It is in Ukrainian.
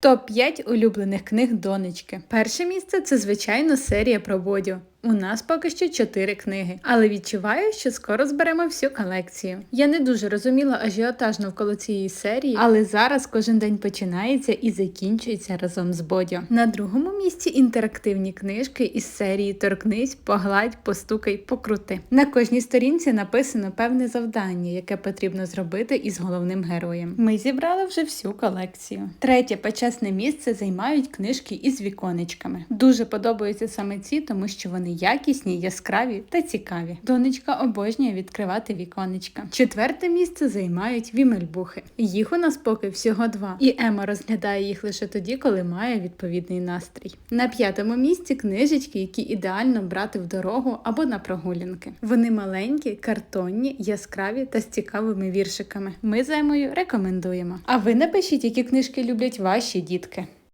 Топ-5 улюблених книг донечки. Перше місце це звичайно серія про Бодю. У нас поки що чотири книги, але відчуваю, що скоро зберемо всю колекцію. Я не дуже розуміла ажіотаж навколо цієї серії, але зараз кожен день починається і закінчується разом з Бодю. На другому місці інтерактивні книжки із серії Торкнись, погладь, постукай, покрути. На кожній сторінці написано певне завдання, яке потрібно зробити із головним героєм. Ми зібрали вже всю колекцію. Третє почесне місце займають книжки із віконечками. Дуже подобаються саме ці, тому що вони якісні, яскраві та цікаві. Донечка обожнює відкривати віконечка. Четверте місце займають вімельбухи. Їх у нас поки всього два, і Ема розглядає їх лише тоді, коли має відповідний настрій. На п'ятому місці книжечки, які ідеально брати в дорогу або на прогулянки. Вони маленькі, картонні, яскраві та з цікавими віршиками. Ми з Емою рекомендуємо. А ви напишіть, які книжки люблять ваші дітки.